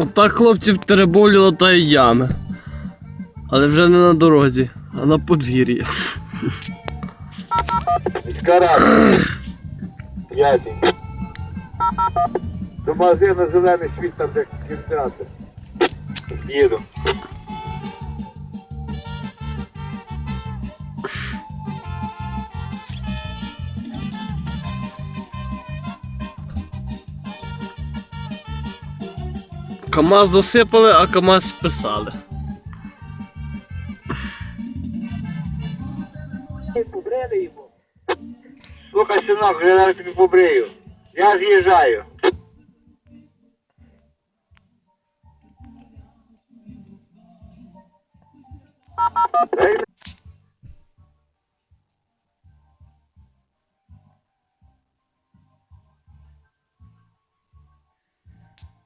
Отак хлопців тереболі латає ями. Але вже не на дорозі, а на подвір'ї. Відкарати. П'ятій. До магазину зелений світ там де кінотеатр. Їду. КАМАЗ засипали, а КАМАЗ списали. Побрили йому. Слухай, синок, я зараз тобі побрию. Я з'їжджаю.